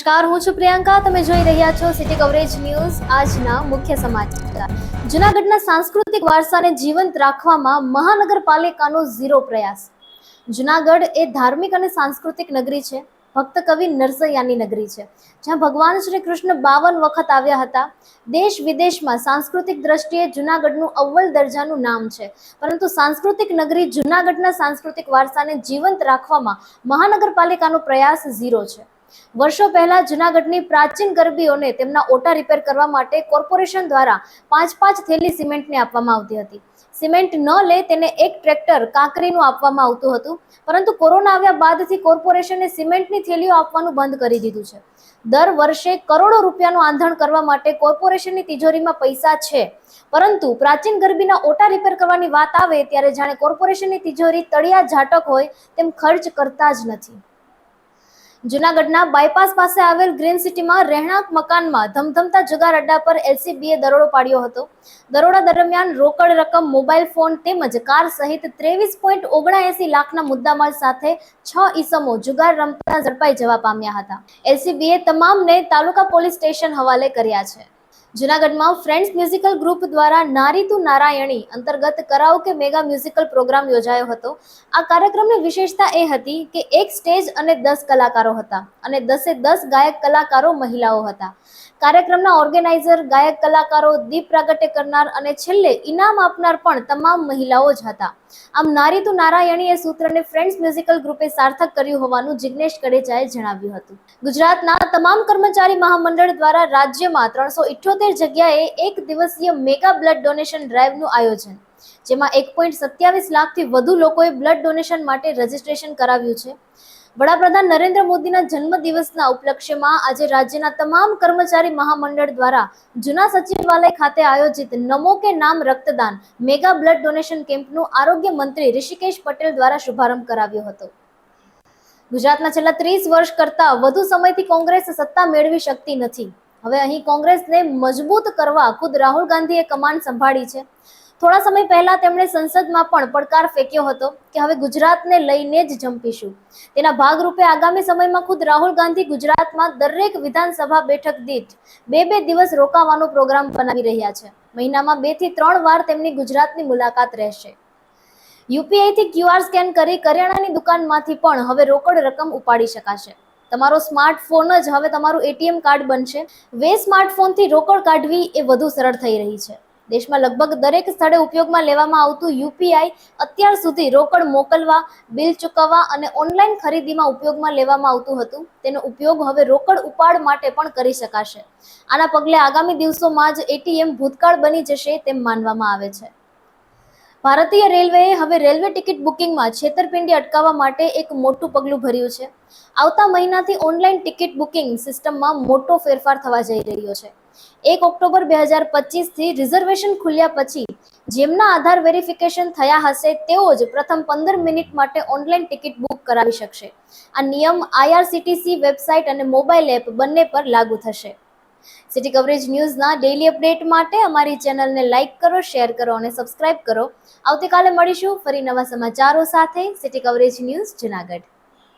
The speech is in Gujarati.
નમસ્કાર, હું છું પ્રિયંકા. તમે જોઈ રહ્યા છો સિટી કવરેજ ન્યૂઝ, આજના મુખ્ય સમાચાર. જૂનાગઢના સાંસ્કૃતિક વારસાને જીવંત રાખવામાં મહાનગરપાલિકાનો ઝીરો પ્રયાસ. જૂનાગઢ એ ધાર્મિક અને સાંસ્કૃતિક નગરી છે. ભક્ત કવિ નરસૈયાની નગરી છે. જ્યાં ભગવાન શ્રી કૃષ્ણ બાવન વખત આવ્યા હતા. દેશ વિદેશમાં સાંસ્કૃતિક દ્રષ્ટિએ જૂનાગઢનું અવ્વલ દરજાનું નામ છે. પરંતુ સાંસ્કૃતિક નગરી જૂનાગઢના સાંસ્કૃતિક વારસાને જીવંત રાખવામાં મહાનગરપાલિકાનો પ્રયાસ ઝીરો છે. વર્ષો પહેલા જૂનાગઢની પ્રાચીન ગરબીઓને તેમના ઓટા રિપેર કરવા માટે કોર્પોરેશન દ્વારા પાંચ પાંચ થેલી સિમેન્ટને આપવામાં આવતી હતી. સિમેન્ટ ન લે તેને એક ટ્રેક્ટર કાંકરીનું આપવામાં આવતું હતું. પરંતુ કોરોના આવ્યા બાદથી કોર્પોરેશને સિમેન્ટની થેલીઓ આપવાનું બંધ કરી દીધું છે. દર વર્ષે કરોડો રૂપિયાનું આંધણ કરવા માટે કોર્પોરેશનની તિજોરીમાં પૈસા છે. પરંતુ પ્રાચીન ગરબીના ઓટા રિપેર કરવાની વાત આવે ત્યારે જાણે કોર્પોરેશનની તિજોરી તળિયા ઝાટક હોય તેમ ખર્ચ કરતા જ નથી. જૂનાગઢના બાયપાસ પાસે આવેલ ગ્રીન સિટીમાં રહેણાંક મકાનમાં ધમધમતા જુગાર અડ્ડા પર એલસીબીએ દરોડો પાડ્યો હતો. દરોડા દરમિયાન રોકડ રકમ, મોબાઈલ ફોન તેમજ કાર સહિત ત્રેવીસ પોઈન્ટ ઓગણએસી લાખના મુદ્દામાલ સાથે છ ઈસમો જુગાર રમતા ઝડપાઈ જવા પામ્યા હતા. એલસીબીએ તમામને તાલુકા પોલીસ સ્ટેશન હવાલે કર્યા છે. જૂનાગઢમાં ફ્રેન્ડ્સ મ્યુઝિકલ ગ્રુપ દ્વારા નારી તુ નારાયણી અંતર્ગત કરાઓકે મેગા મ્યુઝિકલ પ્રોગ્રામ યોજાયો હતો. આ કાર્યક્રમની વિશેષતા એ હતી કે એક સ્ટેજ અને દસ કલાકારો હતા અને દસે દસ ગાયક કલાકારો મહિલાઓ હતા. કાર્યક્રમના ઓર્ગેનાઇઝર ગાયક, કલાકારો, દીપ પ્રાગટ્ય કરનાર અને છેલ્લે ઇનામ આપનાર પણ તમામ મહિલાઓ જ હતા. આમ નારી તો નારાયણીએ સૂત્રને ફ્રેન્ડ્સ મ્યુઝિકલ ગ્રુપે સાર્થક કર્યું હોવાનું જિગ્નેશ કડેજાએ જણાવ્યું હતું. ગુજરાતના તમામ કર્મચારી મહામંડળ દ્વારા રાજ્યમાં ત્રણસો જગ્યાએ એક દિવસીય મેગા બ્લડ ડોનેશન ડ્રાઈવનું આયોજન જેમાં એક પોઈન્ટ સત્યાવીસ લાખથી વધુ લોકોએ બ્લડ ડોનેશન માટે રજીસ્ટ્રેશન કરાવ્યું છે. વડાપ્રધાન નરેન્દ્ર મોદીના જન્મદિવસના ઉપલક્ષ્યમાં આજે રાજ્યના તમામ કર્મચારી મહામંડળ દ્વારા જૂના સચિવાલય ખાતે આયોજિત નમો કે નામ રક્તદાન મેગા બ્લડ ડોનેશન કેમ્પનું આરોગ્ય મંત્રી ઋષિકેશ પટેલ દ્વારા શુભારંભ કરાવ્યો હતો. ગુજરાતમાં છેલ્લા ત્રીસ વર્ષ કરતા વધુ સમયથી કોંગ્રેસ સત્તા મેળવી શકતી નથી. હવે અહીં કોંગ્રેસને મજબૂત કરવા ખુદ રાહુલ ગાંધીએ કમાન સંભાળી છે. થોડા સમય પહેલા તેમણે સંસદમાં પણ પડકાર ફેંક્યો હતો કે હવે ગુજરાતને લઈને જ જંપીશું તેના ભાગરૂપે આગામી સમયમાં ખુદ રાહુલ ગાંધી ગુજરાતમાં દરેક વિધાનસભા બેઠક દીઠ બે બે દિવસ રોકાવાનો પ્રોગ્રામ બનાવી રહ્યા છે. મહિનામાં બેથી ત્રણ વાર તેમની ગુજરાતની મુલાકાત રહેશે. યુપીઆઈથી ક્યુઆર સ્કેન કરી કરિયાણાની દુકાનમાંથી પણ હવે રોકડ રકમ ઉપાડી શકાશે. તમારો સ્માર્ટફોન જ હવે તમારું એટીએમ કાર્ડ બનશે. વે સ્માર્ટફોનથી રોકડ કાઢવી એ વધુ સરળ થઈ રહી છે. દેશમાં લગભગ દરેક સ્થળે ઉપયોગમાં લેવામાં આવતું યુપીઆઈ અત્યાર સુધી રોકડ મોકલવા, બિલ ચૂકવવા અને ઓનલાઈન ખરીદીમાં ઉપયોગમાં લેવામાં આવતું હતું. તેનો ઉપયોગ હવે રોકડ ઉપાડ માટે પણ કરી શકાશે. આના પગલે આગામી દિવસોમાં જ એટીએમ ભૂતકાળ બની જશે તેમ માનવામાં આવે છે. ભારતીય રેલવેએ હવે રેલવે ટિકિટ બુકિંગમાં છેતરપિંડી અટકાવવા માટે એક મોટું પગલું ભર્યું છે. આવતા મહિનાથી ઓનલાઈન ટિકિટ બુકિંગ સિસ્ટમમાં મોટો ફેરફાર થવા જઈ રહ્યો છે. એક ઓક્ટોબર બે હજાર પચીસથી રિઝર્વેશન ખુલ્યા પછી જેમના આધાર વેરિફિકેશન થયા હશે તેઓ જ પ્રથમ પંદર મિનિટ માટે ઓનલાઈન ટિકિટ બુક કરાવી શકશે. આ નિયમ આઈઆરસીટીસી વેબસાઇટ અને મોબાઈલ એપ બંને પર લાગુ થશે. સિટી કવરેજ ન્યૂઝના ડેઇલી અપડેટ માટે અમારી ચેનલને લાઇક કરો, શેર કરો અને સબસ્ક્રાઇબ કરો. આવતીકાલે મળીશું ફરી નવા સમાચારો સાથે. City coverage news Junagadh.